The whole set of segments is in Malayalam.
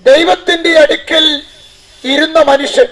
ദൈവത്തിന്റെ അടുക്കൽ ഇരുന്ന മനുഷ്യൻ.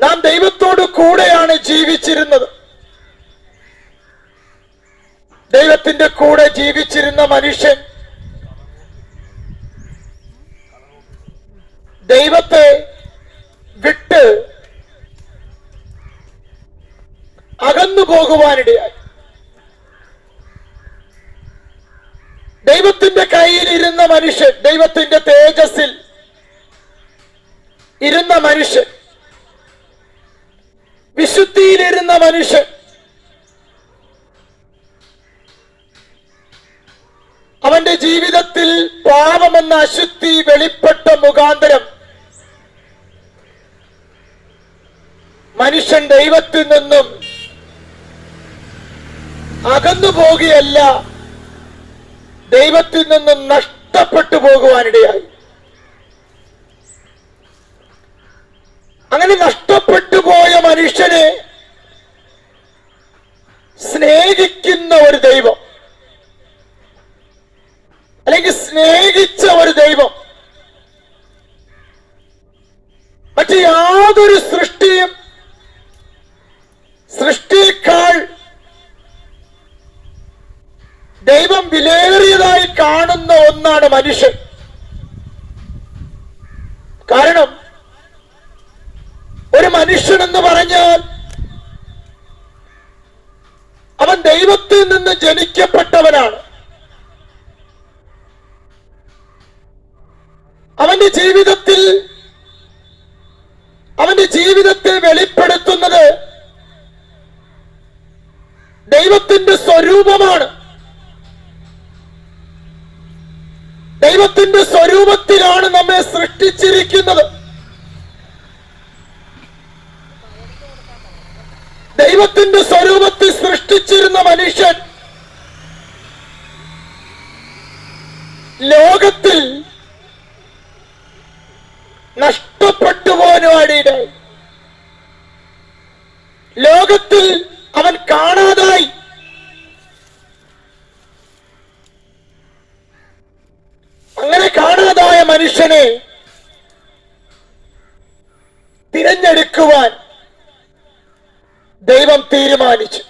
നാം ദൈവത്തോട് കൂടെയാണ് ജീവിച്ചിരുന്നത്. ദൈവത്തിന്റെ കൂടെ ജീവിച്ചിരുന്ന മനുഷ്യൻ ദൈവത്തെ വിട്ട് അകന്നു പോകുവാനിടയായി. ദൈവത്തിന്റെ കയ്യിൽ ഇരുന്ന മനുഷ്യൻ ദൈവത്തിന്റെ തേജസ്സിൽ ഇരുന്ന മനുഷ്യൻ വിശുദ്ധിയിലിരുന്ന മനുഷ്യൻ അവന്റെ ജീവിതത്തിൽ പാപമെന്ന അശുദ്ധി വെളിപ്പെട്ട മുഖാന്തരം മനുഷ്യൻ ദൈവത്തിൽ നിന്നും അകന്നു പോകുകയല്ല ദൈവത്തിൽ നിന്ന് നഷ്ടപ്പെട്ടു പോകുവാനിടയായി. അങ്ങനെ നഷ്ടപ്പെട്ടു പോയ മനുഷ്യനെ സ്നേഹിക്കുന്ന ഒരു ദൈവം അല്ലെങ്കിൽ സ്നേഹിച്ച ഒരു ദൈവം മറ്റു യാതൊരു സൃഷ്ടിയും സൃഷ്ടിയേക്കാൾ ദൈവം വിലയേറിയതായി കാണുന്ന ഒന്നാണ് മനുഷ്യൻ. കാരണം ഒരു മനുഷ്യൻ എന്ന് പറഞ്ഞാൽ അവൻ ദൈവത്തിൽ നിന്ന് ജനിക്കപ്പെട്ടവനാണ്. അവന്റെ ജീവിതത്തിൽ അവന്റെ ജീവിതത്തെ വെളിപ്പെടുത്തുന്നത് ദൈവത്തിന്റെ സ്വരൂപമാണ്. ദൈവത്തിന്റെ സ്വരൂപത്തിലാണ് നമ്മെ സൃഷ്ടിച്ചിരിക്കുന്നത്. ദൈവത്തിന്റെ സ്വരൂപത്തിൽ സൃഷ്ടിച്ചിരുന്ന മനുഷ്യൻ ലോകത്തിൽ നഷ്ടപ്പെട്ടു പോകാനിടയായി ലോകത്തിൽ അവൻ കാണാതായി അങ്ങനെ കാണാതായ മനുഷ്യനെ തിരഞ്ഞെടുക്കുവാൻ ദൈവം തീരുമാനിച്ചു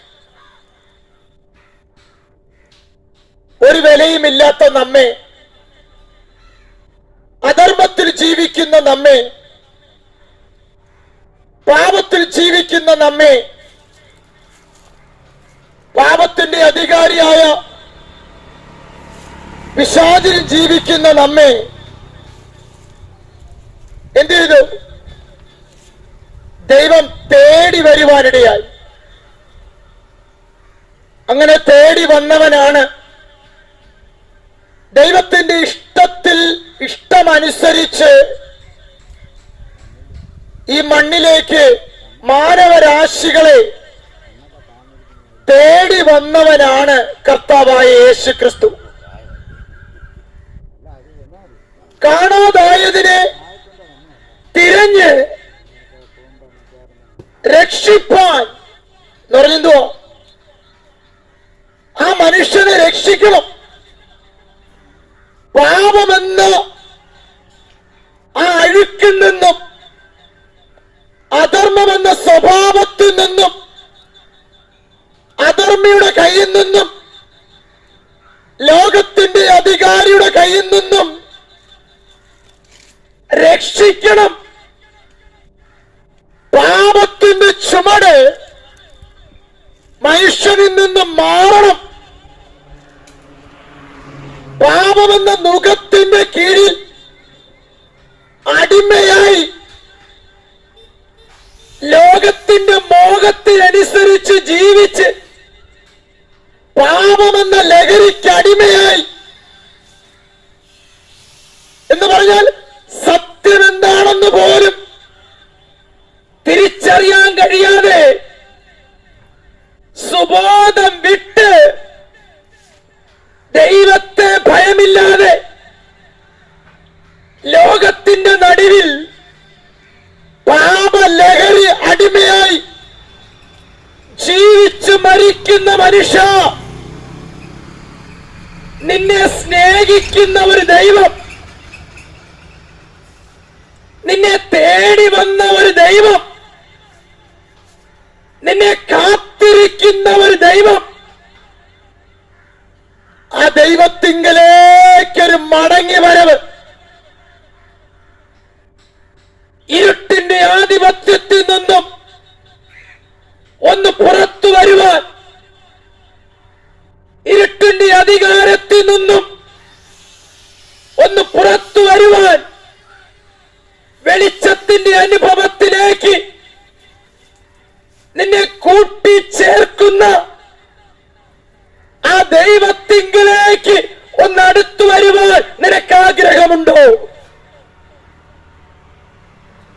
ഒരു വിലയുമില്ലാത്ത നമ്മെ അധർമ്മത്തിൽ ജീവിക്കുന്ന നമ്മെ. പാപത്തിൽ ജീവിക്കുന്ന നമ്മെ. പാപത്തിന്റെ അധികാരിയായ പിശാചിൽ ജീവിക്കുന്ന നമ്മെ. എന്ത് ചെയ്തു? ദൈവം തേടി വരുവാനിടയായി. അങ്ങനെ തേടി വന്നവനാണ് ദൈവത്തിന്റെ ഇഷ്ടത്തിൽ ഇഷ്ടമനുസരിച്ച് ഈ മണ്ണിലേക്ക് മാനവരാശികളെ തേടി വന്നവനാണ് കർത്താവായ യേശു ക്രിസ്തു കാണാതായതിനെ തിരഞ്ഞ് രക്ഷിപ്പാൻ എന്ന് ആ മനുഷ്യനെ രക്ഷിക്കണം. പാപമെന്ന ആ അഴുക്കിൽ നിന്നും അധർമ്മമെന്ന സ്വഭാവത്തിൽ നിന്നും അധർമ്മിയുടെ കയ്യിൽ നിന്നും ലോകത്തിന്റെ അധികാരിയുടെ കയ്യിൽ നിന്നും രക്ഷിക്കണം. പാപത്തിന്റെ ചുമട് മനുഷ്യനിൽ നിന്നും മാറണം. പാപമെന്ന മുഖത്തിന്റെ കീഴിൽ അടിമയായി ലോകത്തിന്റെ മോഹത്തിനനുസരിച്ച് ജീവിച്ച് പാപമെന്ന ലഹരിക്ക് അടിമയായി എന്ന് പറഞ്ഞാൽ മനുഷ്യ നിന്നെ സ്നേഹിക്കുന്ന ഒരു ദൈവം നിന്നെ തേടി വന്ന ഒരു ദൈവം നിന്നെ കാത്തിരിക്കുന്ന ഒരു ദൈവം. ആ ദൈവത്തിങ്കലേക്കൊരു മടങ്ങി വരവ്. ഇരുട്ടിന്റെ ആധിപത്യത്തിൽ നിന്നും ഒന്ന് പുറത്തു വരുവാൻ ഇരുട്ടിന്റെ അധികാരത്തിൽ നിന്നും ഒന്ന് പുറത്തു വരുവാൻ വെളിച്ചത്തിന്റെ അനുഭവത്തിലേക്ക് നിന്നെ കൂട്ടിച്ചേർക്കുന്ന ആ ദൈവത്തിങ്കിലേക്ക് ഒന്ന് അടുത്തു വരുവാൻ നിനക്ക് ആഗ്രഹമുണ്ടോ?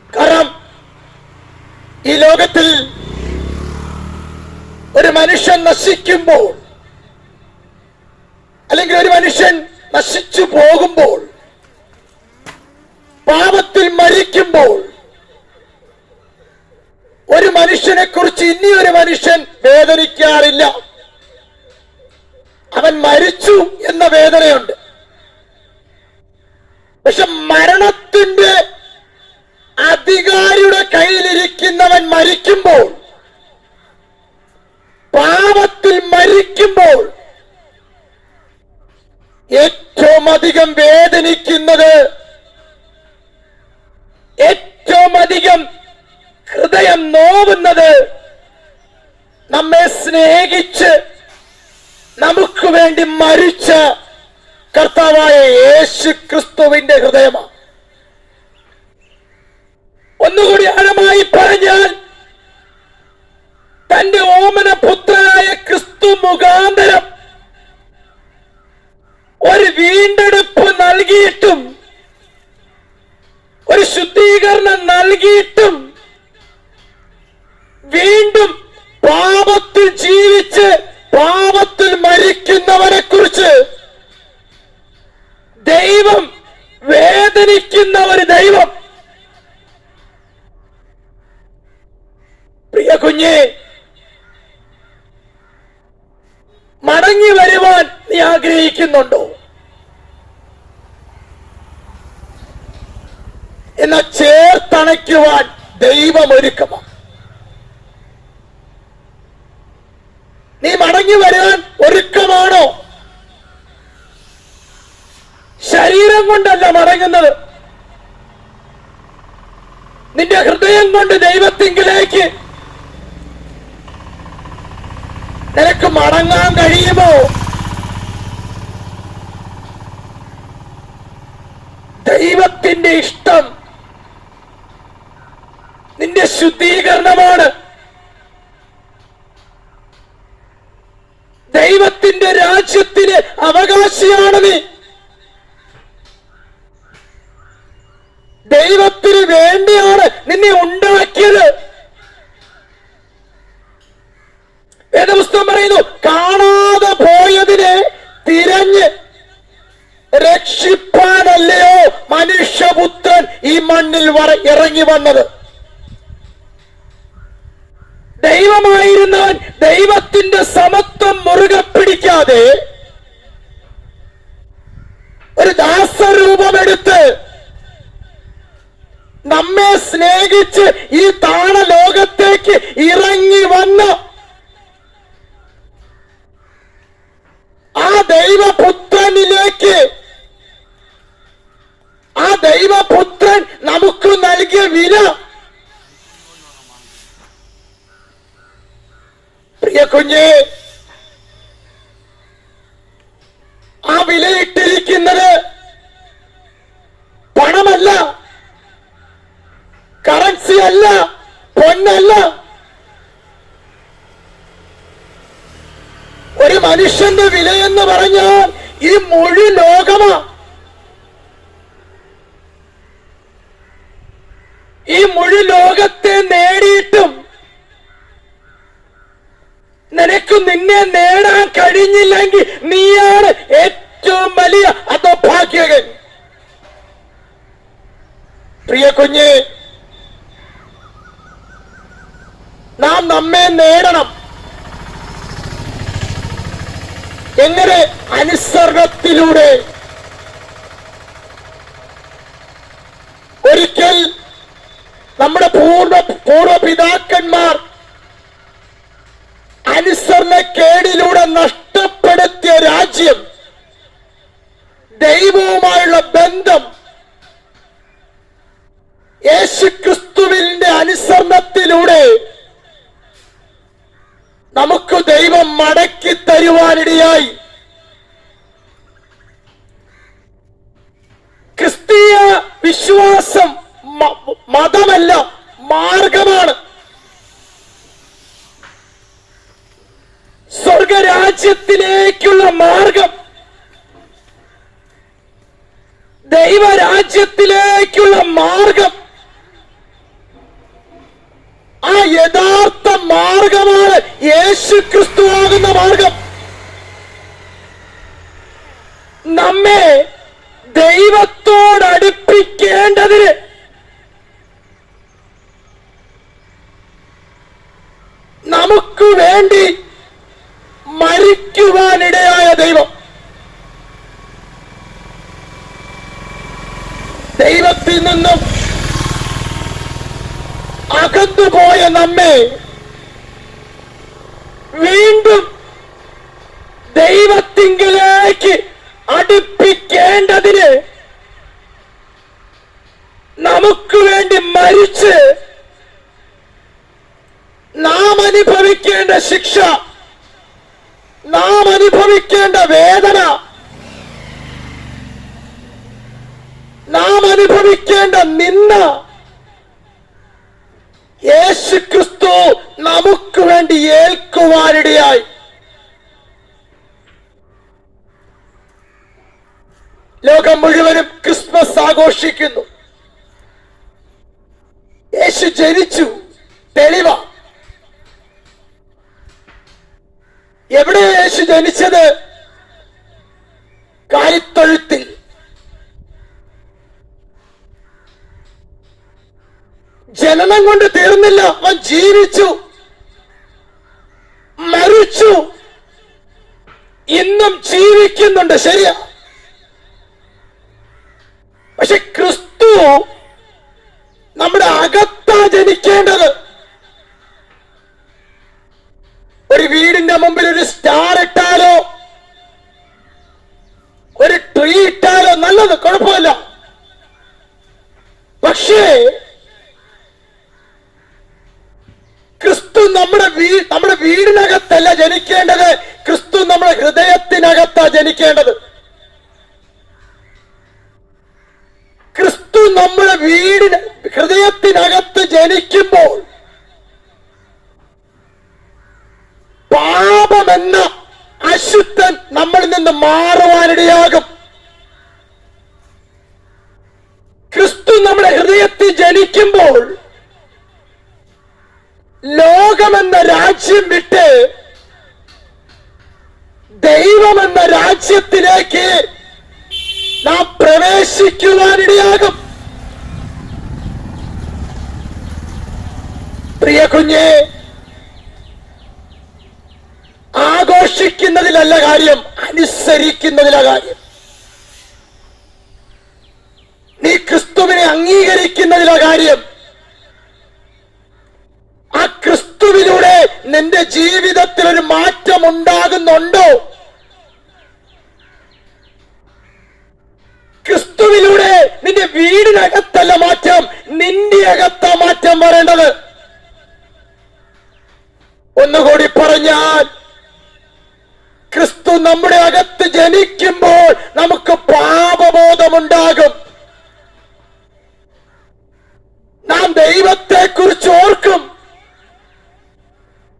കാരണം ഈ ലോകത്തിൽ ഒരു മനുഷ്യൻ നശിക്കുമ്പോൾ അല്ലെങ്കിൽ ഒരു മനുഷ്യൻ നശിച്ചു പോകുമ്പോൾ പാപത്തിൽ മരിക്കുമ്പോൾ ഒരു മനുഷ്യനെ കുറിച്ച് ഇനി ഒരു മനുഷ്യൻ വേദനിക്കാറില്ല. അവൻ മരിച്ചു എന്ന വേദനയുണ്ട്. പക്ഷെ മരണത്തിന്റെ അധികാരിയുടെ കയ്യിലിരിക്കുന്നവൻ മരിക്കുമ്പോൾ പാപത്തിൽ മരിക്കുമ്പോൾ ഏറ്റവും അധികം വേദനിക്കുന്നത് ഏറ്റവും അധികം ഹൃദയം നോവുന്നത് നമ്മെ സ്നേഹിച്ച് നമുക്ക് വേണ്ടി മരിച്ച കർത്താവായ യേശു ക്രിസ്തുവിന്റെ ഹൃദയമാണ്. ഒന്നുകൂടി ആഴമായി പറഞ്ഞാൽ തന്റെ ഓമന പുത്രനായ ക്രിസ്തു മുഖാന്തരം നൽകിയിട്ടും ഒരു ശുദ്ധീകരണം നൽകിയിട്ടും വീണ്ടും പാപത്തിൽ ജീവിച്ച് പാപത്തിൽ മരിക്കുന്നവരെ കുറിച്ച് ദൈവം വേദനിക്കുന്ന ഒരു ദൈവം. പ്രിയ കുഞ്ഞെ മടങ്ങി വരുവാൻ നീ ആഗ്രഹിക്കുന്നുണ്ടോ? എന്നാൽ ചേർത്തണയ്ക്കുവാൻ ദൈവം ഒരുക്കമാണ് നീ മടങ്ങി വരാൻ ഒരുക്കമാണോ? ശരീരം കൊണ്ടല്ല മടങ്ങുന്നത്. നിന്റെ ഹൃദയം കൊണ്ട് ദൈവത്തിങ്കിലേക്ക് നിനക്ക് മടങ്ങാൻ കഴിയുമോ? ദൈവത്തിന്റെ ഇഷ്ടം ശുദ്ധീകരണമാണ് ദൈവത്തിന്റെ രാജ്യത്തിന് അവകാശിയാണ് നീ. ദൈവത്തിന് വേണ്ടിയാണ് നിന്നെ ഉണ്ടാക്കിയത്. വേദപുസ്തകം പറയുന്നു കാണാതെ പോയതിനെ തിരഞ്ഞ് രക്ഷിപ്പാനല്ലയോ മനുഷ്യപുത്രൻ ഈ മണ്ണിൽ ഇറങ്ങി വന്നത്. ദൈവമായിരുന്നവൻ ദൈവത്തിന്റെ സമത്വം മുറുകെ പിടിക്കാതെ ഒരു ദാസരൂപമെടുത്ത് നമ്മെ സ്നേഹിച്ച് ഈ താണ ലോകത്തേക്ക് ഇറങ്ങി വന്ന ആ ദൈവപുത്രനിലേക്ക് ആ ദൈവപുത്രൻ നമുക്ക് നൽകിയ വില പ്രിയ കുഞ്ഞെ. ആ വിലയിട്ടിരിക്കുന്നത് പണമല്ല. കറൻസി അല്ല. പൊന്നല്ല. ഒരു മനുഷ്യന്റെ വിലയെന്ന് പറഞ്ഞാൽ ഈ മുഴു ലോകമാ ഈ മുഴു ലോകത്തെ നേടിയിട്ടും നിനക്ക് നിന്നെ നേടാൻ കഴിഞ്ഞില്ലെങ്കിൽ നീയാണ് ഏറ്റവും വലിയ അധഭാഗ്യകൻ. പ്രിയ കുഞ്ഞ് നാം നമ്മെ നേടണം. എങ്ങനെ അനുസരണത്തിലൂടെ? ഒരിക്കൽ നമ്മുടെ പൂർവ പൂർവപിതാക്കന്മാർ അനുസരണക്കേടിലൂടെ നഷ്ടപ്പെടുത്തിയ രാജ്യം ദൈവവുമായുള്ള ബന്ധം യേശുക്രിസ്തുവിന്റെ അനുസരണത്തിലൂടെ നമുക്ക് ദൈവം മടക്കി തരുവാനിടയായി. ദൈവരാജ്യത്തിലേക്കുള്ള മാർഗം. ആ യഥാർത്ഥ മാർഗമാണ് യേശു ക്രിസ്തുവാകുന്ന മാർഗം. നമ്മെ ദൈവത്തോടടുപ്പിക്കേണ്ടതിന് നമുക്ക് വേണ്ടി മരിക്കുവാനിടയായ ദൈവം. ദൈവത്തിൽ നിന്നും അകന്നുപോയ നമ്മെ വീണ്ടും ദൈവത്തിങ്കിലേക്ക് അടുപ്പിക്കേണ്ടതിന് നമുക്ക് വേണ്ടി മരിച്ച് നാം അനുഭവിക്കേണ്ട ശിക്ഷ നാം അനുഭവിക്കേണ്ട വേദന നാം അനുഭവിക്കേണ്ട നിന്ന യേശു ക്രിസ്തു നമുക്ക് വേണ്ടി ഏൽക്കുവാനിടയായി. ലോകം മുഴുവനും ക്രിസ്മസ് ആഘോഷിക്കുന്നു. യേശു ജനിച്ചു. തെളിവ. എവിടെ യേശു ജനിച്ചത്? ജനനം കൊണ്ട് തീർന്നില്ല. അവൻ ജീവിച്ചു. മരിച്ചു. ഇന്നും ജീവിക്കുന്നുണ്ട്. ശരിയാ. പക്ഷെ ക്രിസ്തു നമ്മുടെ അകത്താ ജനിക്കേണ്ടത്. ഒരു വീടിന്റെ മുമ്പിൽ ഒരു സ്റ്റാർ ഇട്ടാലോ? ഒരു ട്രീ ഇട്ടാലോ? നല്ലത് കുഴപ്പമില്ല. പക്ഷേ ക്രിസ്തു നമ്മുടെ വീ നമ്മുടെ വീടിനകത്തല്ല ജനിക്കേണ്ടത് ക്രിസ്തു നമ്മുടെ ഹൃദയത്തിനകത്താ ജനിക്കേണ്ടത്. ക്രിസ്തു നമ്മുടെ വീടിന് ഹൃദയത്തിനകത്ത് ജനിക്കുമ്പോൾ പാപമെന്ന അശുദ്ധൻ നമ്മളിൽ നിന്ന് മാറുവാനിടയാകും. ക്രിസ്തു നമ്മുടെ ഹൃദയത്തിൽ ജനിക്കുമ്പോൾ ലോകമെന്ന രാജ്യം വിട്ട് ദൈവമെന്ന രാജ്യത്തിലേക്ക് നാം പ്രവേശിക്കുവാനിടയാകും. പ്രിയ കുഞ്ഞെ ആഘോഷിക്കുന്നതിലല്ല കാര്യം അനുസരിക്കുന്നതില കാര്യം. നീ ക്രിസ്തുവിനെ അംഗീകരിക്കുന്നതില കാര്യം. ആ ക്രിസ്തുവിലൂടെ നിന്റെ ജീവിതത്തിൽ ഒരു മാറ്റം ഉണ്ടാകുന്നുണ്ടോ ക്രിസ്തുവിലൂടെ നിന്റെ വീടിനകത്തല്ല മാറ്റം നിന്റെ മാറ്റം വരേണ്ടത്. ഒന്നുകൂടി പറഞ്ഞാൽ ക്രിസ്തു നമ്മുടെ അകത്ത് ജനിക്കുമ്പോൾ നമുക്ക് പാപബോധമുണ്ടാകും നാം ദൈവത്തെ കുറിച്ച് ഓർക്കും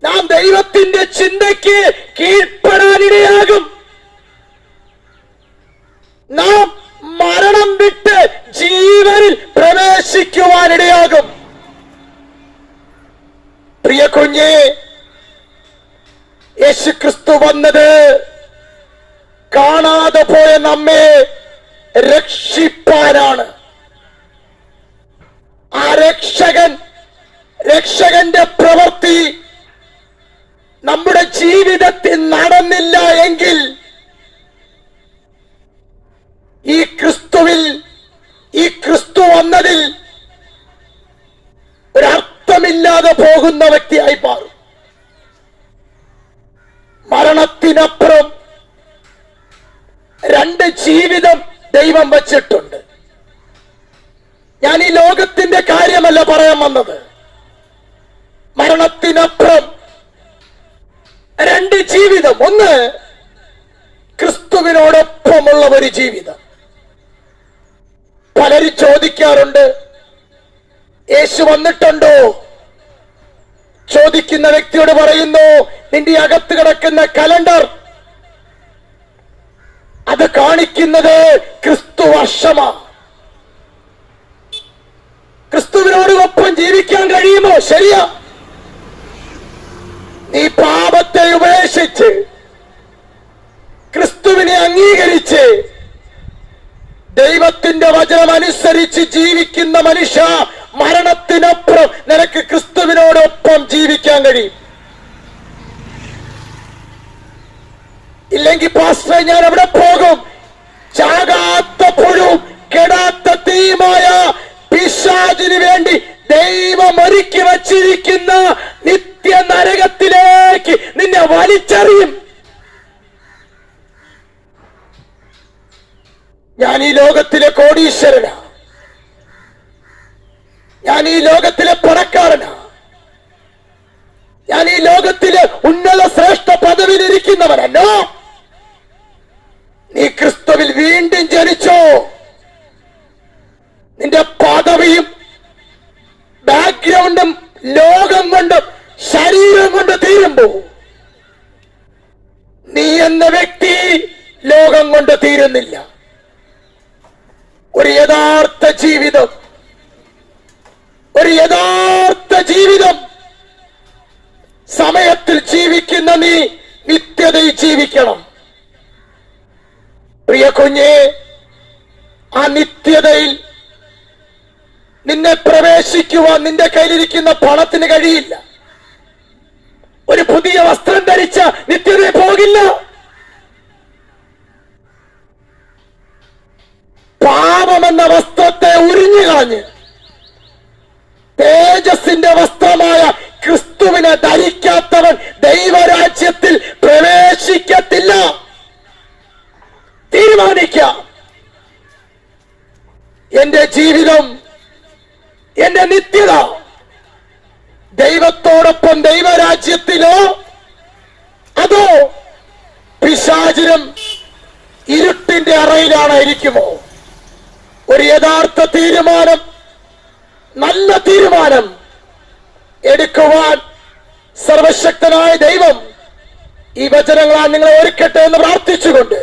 നാം ദൈവത്തിന്റെ ചിന്തയ്ക്ക് കീഴ്പ്പെടാനിടയാകും നാം മരണം വിട്ട് ജീവനിൽ പ്രവേശിക്കുവാനിടയാകും പ്രിയ കുഞ്ഞെ യേശുക്രിസ്തു വന്നത്. കാണാതെ പോയ നമ്മെ രക്ഷിപ്പാനാണ്. ആ രക്ഷകൻ രക്ഷകന്റെ പ്രവൃത്തി നമ്മുടെ ജീവിതത്തിൽ നടന്നില്ല എങ്കിൽ ഈ ക്രിസ്തുവിൽ ഈ ക്രിസ്തു വന്നതിൽ ഒരർത്ഥമില്ലാതെ പോകുന്ന വ്യക്തിയായി മാറും. ജീവിതം ദൈവം വച്ചിട്ടുണ്ട്. ഞാൻ ഈ ലോകത്തിന്റെ കാര്യമല്ല പറയാൻ വന്നത്. മരണത്തിനപ്പുറം രണ്ട് ജീവിതം. ഒന്ന് ക്രിസ്തുവിനോടൊപ്പമുള്ള ഒരു ജീവിതം. പലരും ചോദിക്കാറുണ്ട് യേശു വന്നിട്ടുണ്ടോ? ചോദിക്കുന്ന വ്യക്തിയോട് പറയുന്നു നിന്റെ അകത്ത് കിടക്കുന്ന കലണ്ടർ അത് കാണിക്കുന്നത് ക്രിസ്തു വർഷമാണ് ക്രിസ്തുവിനോടൊപ്പം ജീവിക്കാൻ കഴിയുമോ? ശരിയാ. നീ പാപത്തെ ഉപേക്ഷിച്ച് ക്രിസ്തുവിനെ അംഗീകരിച്ച് ദൈവത്തിന്റെ വചനം അനുസരിച്ച് ജീവിക്കുന്ന മനുഷ്യ മരണത്തിനപ്പുറം നിനക്ക് ക്രിസ്തുവിനോടൊപ്പം ജീവിക്കാൻ കഴിയും. ഇല്ലെങ്കിൽ പാസ്റ്റർ ഞാൻ അവിടെ പോകും. ചാകാത്ത പുഴും കെടാത്ത തീമായ പിശാചിന് വേണ്ടി ദൈവം ഒരുക്കി വച്ചിരിക്കുന്ന നിത്യ നരകത്തിലേക്ക് നിന്നെ വലിച്ചെറിയും. ഞാൻ ഈ ലോകത്തിലെ കോടീശ്വരനാ. ഞാൻ ഈ ലോകത്തിലെ പണക്കാരനാ. ഞാൻ ഈ ലോകത്തിലെ ഉന്നത ശ്രേഷ്ഠ പദവിയിൽ ഇരിക്കുന്നവനല്ലോ നീ ക്രിസ്തുവിൽ വീണ്ടും ജനിച്ചോ. നിന്റെ പദവിയും ബാക്ക്ഗ്രൗണ്ടും ലോകം കൊണ്ടും ശരീരം കൊണ്ട് തീരുമ്പോ. നീ എന്ന വ്യക്തി ലോകം കൊണ്ട് തീരുന്നില്ല. ഒരു യഥാർത്ഥ ജീവിതം. ഒരു യഥാർത്ഥ ജീവിതം. സമയത്തിൽ ജീവിക്കുന്ന നീ നിത്യതയിൽ ജീവിക്കണം. പ്രിയ കുഞ്ഞെ ആ നിത്യതയിൽ നിന്നെ പ്രവേശിക്കുവാൻ നിന്റെ കയ്യിലിരിക്കുന്ന പണത്തിന് കഴിയില്ല. ഒരു പുതിയ വസ്ത്രം ധരിച്ച നിത്യതയെ പോകില്ല. പാപമെന്ന വസ്ത്രത്തെ ഉരിഞ്ഞു കളഞ്ഞ് തേജസിന്റെ വസ്ത്രമായ ക്രിസ്തുവിനെ ധരിക്കാത്തവൻ എന്റെ ജീവിതം എന്റെ നിത്യത ദൈവത്തോടൊപ്പം ദൈവരാജ്യത്തിലോ അതോ പിശാചിനും ഇരുട്ടിന്റെ അറയിലാണ് ഇരിക്കുമോ ഒരു യഥാർത്ഥ തീരുമാനം നല്ല തീരുമാനം എടുക്കുവാൻ സർവശക്തനായ ദൈവം ഈ വചനങ്ങളാൽ നിങ്ങളെ ഒരുക്കട്ടെ എന്ന് പ്രാർത്ഥിച്ചുകൊണ്ട്